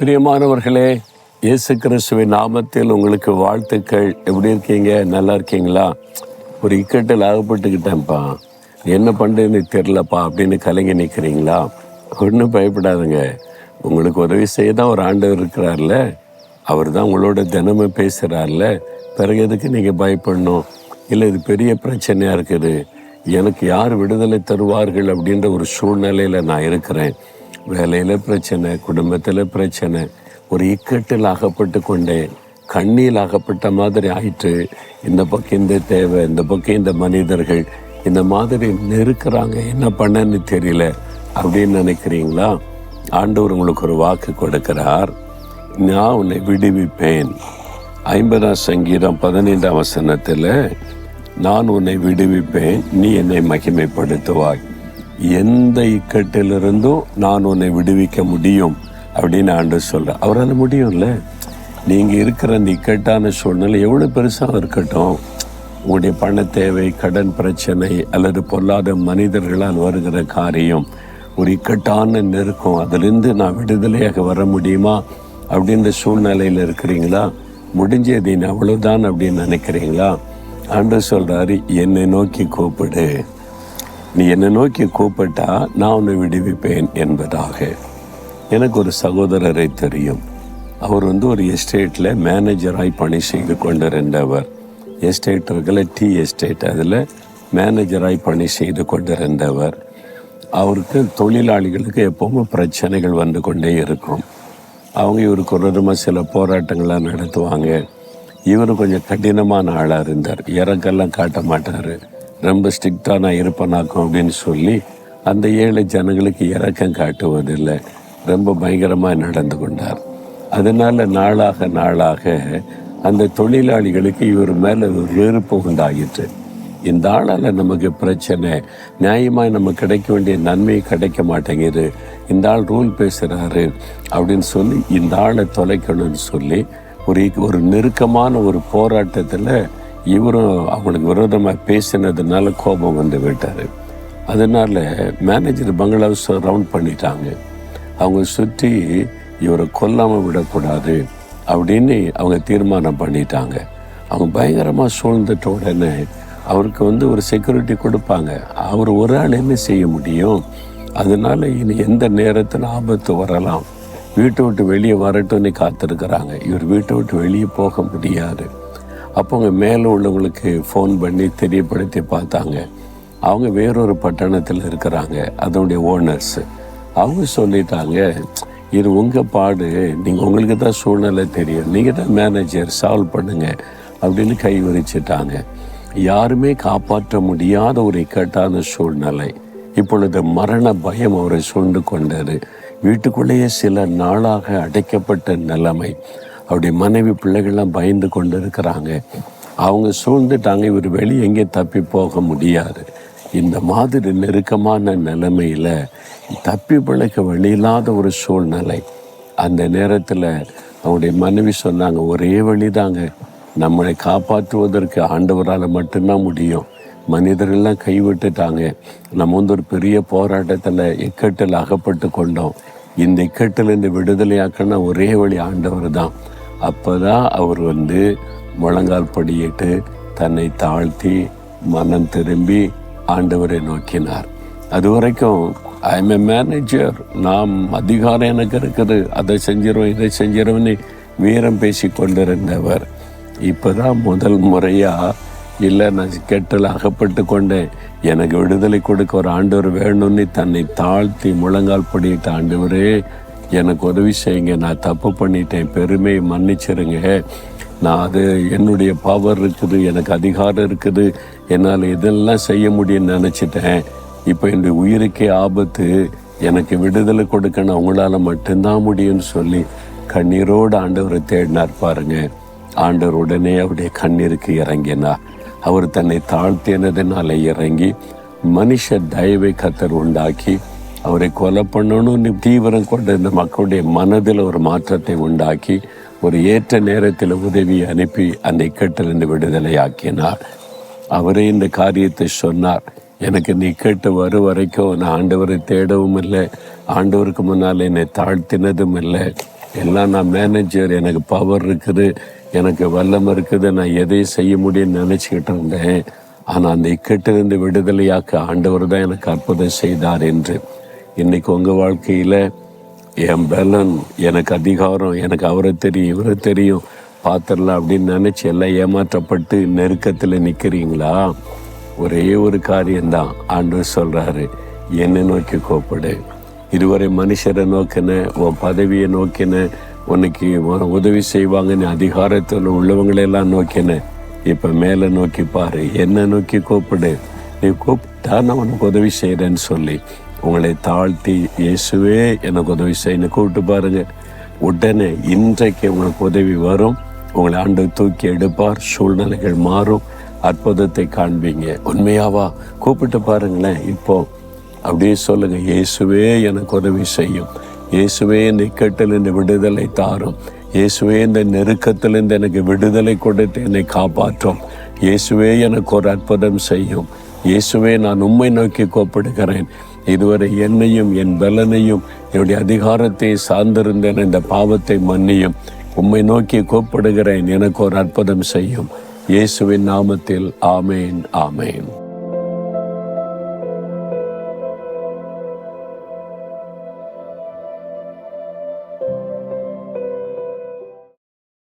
பிரியமானவர்களே இயேசு கிறிஸ்துவின் நாமத்தில் உங்களுக்கு வாழ்த்துக்கள். எப்படி இருக்கீங்க? நல்லா இருக்கீங்களா? ஒரு இக்கட்டில் அகப்பட்டுக்கிட்டேன்ப்பா. என்ன பண்ணுறதுன்னு தெரிலப்பா அப்படின்னு கலங்கி நிற்கிறீங்களா ஒன்றும் பயப்படாதுங்க. உங்களுக்கு உதவி செய்ய தான் ஒரு ஆண்டவர் இருக்கிறார்ல. அவர் தான் உங்களோட தினமும் பேசுகிறார்ல பிறகு எதுக்கு நீங்கள் பயப்படணும்? இல்லை இது பெரிய பிரச்சனையாக இருக்குது. எனக்கு யார் விடுதலை தருவார்கள் அப்படின்ற ஒரு சூழ்நிலையில் நான் இருக்கிறேன். வேலையில் பிரச்சனை குடும்பத்தில் பிரச்சனை ஒரு இக்கட்டில் அகப்பட்டு கொண்டேன் கண்ணியில் அகப்பட்ட மாதிரி ஆயிட்டு இந்த பக்கம் இந்த தேவை இந்த பக்கம் இந்த மனிதர்கள் இந்த மாதிரி நெருக்கிறாங்க. என்ன பண்ணன்னு தெரியல. அப்படின்னு நினைக்கிறீங்களா? ஆண்டவர் உங்களுக்கு ஒரு வாக்கு கொடுக்கிறார். நான் உன்னை விடுவிப்பேன். ஐம்பதாம் சங்கீதம் பதினைந்தாம் வசனத்தில் நான் உன்னை விடுவிப்பேன். நீ என்னை மகிமைப்படுத்துவாய். எந்த இக்கட்டிலிருந்தும் நான் உன்னை விடுவிக்க முடியும் அப்படின்னு ஆண்டு சொல்கிறேன் அவரால் முடியும்ல? நீங்கள் இருக்கிற அந்த இக்கட்டான சூழ்நிலை எவ்வளோ பெருசாக இருக்கட்டும். உங்களுடைய பண தேவை கடன் பிரச்சனை அல்லது பொல்லாத மனிதர்களால் வருகிற காரியம் ஒரு இக்கட்டான நெருக்கம். அதிலிருந்து நான் விடுதலையாக வர முடியுமா? அப்படின்ற சூழ்நிலையில் இருக்கிறீங்களா? முடிஞ்சது நீ அப்படின்னு நினைக்கிறீங்களா? ஆண்டு சொல்கிறாரு என்னை நோக்கி கூப்பிடு. நீ என்னை நோக்கி கூப்பிட்டா நான் உன்னை விடுவிப்பேன் என்பதாக. எனக்கு ஒரு சகோதரரை தெரியும். அவர் வந்து ஒரு எஸ்டேட்டில் மேனேஜராய் பணி செய்து கொண்டிருந்தவர். எஸ்டேட் இருக்கல டீ எஸ்டேட் அதில் மேனேஜராய் பணி செய்து கொண்டிருந்தவர். அவருக்கு தொழிலாளிகளுக்கு எப்பவுமே பிரச்சனைகள் வந்து கொண்டே இருக்கும். அவங்க இவருக்கு ஒரு விதமாக சில போராட்டங்கள்லாம் நடத்துவாங்க. இவர் கொஞ்சம் கடினமான ஆளாக இருந்தார். இறக்கெல்லாம் காட்ட மாட்டார். ரொம்ப ஸ்ட்ரிக்டாக நான் இருப்பேனாக்கும் அப்படின்னு சொல்லி அந்த ஏழை ஜனங்களுக்கு இறக்கம் காட்டுவதில்லை. ரொம்ப பயங்கரமாக நடந்து கொண்டார். அதனால் நாளாக நாளாக அந்த தொழிலாளிகளுக்கு இவர் மேலே ஒரு வெறுப்பு உண்டாகிட்டு இந்த ஆளால் நமக்கு பிரச்சனை நியாயமாக நமக்கு கிடைக்க வேண்டிய நன்மை கிடைக்க மாட்டேங்குது. இந்த ஆள் ரூல் பேசுகிறாரு அப்படின்னு சொல்லி இந்த ஆளை தொலைக்கணும்னு சொல்லி ஒரு ஒரு நெருக்கமான ஒரு போராட்டத்தில் இவரும் அவங்களுக்கு விரோதமாக பேசினதுனால கோபம் வந்து விட்டார். அதனால மேனேஜர் பங்களாஸ் ரவுண்ட் பண்ணிட்டாங்க. அவங்க சுற்றி இவரை கொல்லாமல் விடக்கூடாது அப்படின்னு அவங்க தீர்மானம் பண்ணிட்டாங்க. அவங்க பயங்கரமாக சூழ்ந்துட்ட உடனே அவருக்கு வந்து ஒரு செக்யூரிட்டி கொடுப்பாங்க. அவர் ஒரு ஆள் என்ன செய்ய முடியும். அதனால இனி எந்த நேரத்தில் ஆபத்து வரலாம்? வீட்டை விட்டு வெளியே வரட்டும்னு காத்திருக்கிறாங்க. இவர் வீட்டை விட்டு வெளியே போக முடியாது. அப்போ அவங்க மேலே உள்ளவங்களுக்கு ஃபோன் பண்ணி தெரியப்படுத்தி பார்த்தாங்க. அவங்க வேறொரு பட்டணத்தில் இருக்கிறாங்க. அதனுடைய ஓனர்ஸு அவங்க சொல்லிட்டாங்க இது உங்கள் பாடு. நீங்கள் உங்களுக்கு தான் சூழ்நிலை தெரியும். நீங்கள் தான் மேனேஜர் சால்வ் பண்ணுங்க. அப்படின்னு கை விரிச்சிட்டாங்க. யாருமே காப்பாற்ற முடியாத ஒரு இக்கட்டான சூழ்நிலை. இப்பொழுது மரண பயம் அவரை சூழ்ந்து கொண்டது. வீட்டுக்குள்ளேயே சில நாளாக அடைக்கப்பட்ட நிலைமை. அவருடைய மனைவி பிள்ளைகள்லாம் பயந்து கொண்டு இருக்கிறாங்க அவங்க சூழ்ந்துட்டாங்க இவர் வெளியே எங்கேயும் தப்பி போக முடியாது. இந்த மாதிரி நெருக்கமான நிலைமையில் தப்பி பிழைக்க வழியில்லாத ஒரு சூழ்நிலை. அந்த நேரத்தில் அவருடைய மனைவி சொன்னாங்க ஒரே வழிதாங்க. நம்மளை காப்பாற்றுவதற்கு ஆண்டவரால் மட்டும்தான் முடியும். மனிதர்கள்லாம் கைவிட்டுட்டாங்க. நம்ம வந்து ஒரு பெரிய போராட்டத்தில் இக்கட்டில் அகப்பட்டு கொண்டோம். இந்த இக்கட்டில் இந்த ஒரே வழி ஆண்டவர் தான் அப்போ தான் அவர் வந்து முழங்கால் படியிட்டு தன்னை தாழ்த்தி மனம் திரும்பி ஆண்டவரை நோக்கினார். அது வரைக்கும் ஐ எம் எ மேனேஜர் நாம் அதிகாரம் எனக்கு இருக்குது. அதை செஞ்சிருவோம் இதை செஞ்சிடும்னு வீரம் பேசி கொண்டிருந்தவர். இப்போதான் முதல் முறையாக இல்லை நான் கெட்டல் அகப்பட்டு கொண்டேன். எனக்கு விடுதலை கொடுக்க ஒரு ஆண்டவர் வேணும்னு தன்னை தாழ்த்தி முழங்கால் படியிட்ட ஆண்டவரே எனக்கு உதவி செய்யுங்க. நான் தப்பு பண்ணிட்டேன். பெருமையை மன்னிச்சிருங்க. நான் அது என்னுடைய பவர் இருக்குது. எனக்கு அதிகாரம் இருக்குது. என்னால் இதெல்லாம் செய்ய முடியும்னு நினச்சிட்டேன். இப்போ என்னுடைய உயிருக்கே ஆபத்து. எனக்கு விடுதலை கொடுக்கணும். அவங்களால மட்டும்தான் முடியும்னு சொல்லி கண்ணீரோடு ஆண்டவரை தேடினார் பாருங்க. ஆண்டவர் உடனே அவருடைய கண்ணீருக்கு இறங்கினார். அவர் தன்னை தாழ்த்தினதுனால இறங்கி மனுஷ தயவை கத்தர் உண்டாக்கி அவரை கொலை பண்ணணும்னு தீவிரம் கொண்ட இந்த மக்களுடைய மனதில் ஒரு மாற்றத்தை உண்டாக்கி ஒரு ஏற்ற நேரத்தில் உதவி அனுப்பி அந்த இக்கட்டிலிருந்து விடுதலை ஆக்கினார். அவரே இந்த காரியத்தை சொன்னார். எனக்கு நீ கேட்டு வரும் வரைக்கும் நான் ஆண்டவரை தேடவும் இல்லை. ஆண்டவருக்கு முன்னால் என்னை தாழ்த்தினதும் இல்லை. எல்லாம் நான் மேனேஜர் எனக்கு பவர் இருக்குது. எனக்கு வல்லம் இருக்குது. நான் எதையும் செய்ய முடியும்னு நினச்சிக்கிட்டு இருந்தேன். ஆனால் அந்த இக்கட்டிலிருந்து விடுதலையாக்க ஆண்டவர் தான் எனக்கு அற்புதம் செய்தார் என்று. இன்னைக்கு உங்கள் வாழ்க்கையில் என் பலன் எனக்கு அதிகாரம் எனக்கு அவரை தெரியும் இவரை தெரியும். பார்த்துடலாம் அப்படின்னு நினச்சி எல்லாம் ஏமாற்றப்பட்டு நெருக்கத்தில் நிற்கிறீங்களா ஒரே ஒரு காரியம்தான். ஆண்டவர் சொல்கிறாரு என்னை நோக்கி கூப்பிடு. இதுவரை மனுஷரை நோக்கின உன் பதவியை நோக்கின உனக்கு உதவி செய்வாங்கன்னு அதிகாரத்தில் உள்ளவங்களெல்லாம் நோக்கின இப்போ மேலே நோக்கி பாரு என்னை நோக்கி கூப்பிடு. நீ கூப்பிட்டா நான் உனக்கு உதவி செய்கிறேன்னு சொல்லி உங்களை தாழ்த்தி இயேசுவே எனக்கு உதவி செய்யணும் கூப்பிட்டு பாருங்க. உடனே இன்றைக்கு உங்களுக்கு உதவி வரும். உங்களை ஆண்டு தூக்கி எடுப்பார். சூழ்நிலைகள் மாறும். அற்புதத்தை காண்பீங்க. உண்மையாவா? கூப்பிட்டு பாருங்களேன். இப்போ அப்படியே சொல்லுங்க. இயேசுவே எனக்கு உதவி செய்யும். இயேசுவே இந்த இக்கட்டிலிருந்து விடுதலை தாரும். இயேசுவே இந்த நெருக்கத்திலிருந்து எனக்கு விடுதலை கொடுத்து என்னை காப்பாற்றும். இயேசுவே எனக்கு ஒரு அற்புதம் செய்யும். இயேசுவே நான் உண்மை நோக்கி கூப்பிடுகிறேன். இதுவரை என்னையும் என் பலனையும் என்னுடைய அதிகாரத்தை சார்ந்திருந்தேன் இந்த பாவத்தை மன்னியும். உம்மை நோக்கி கூப்பிடுகிறேன். எனக்கு ஒரு அற்புதம் செய்யும். இயேசுவின் நாமத்தில் ஆமேன் ஆமேன்.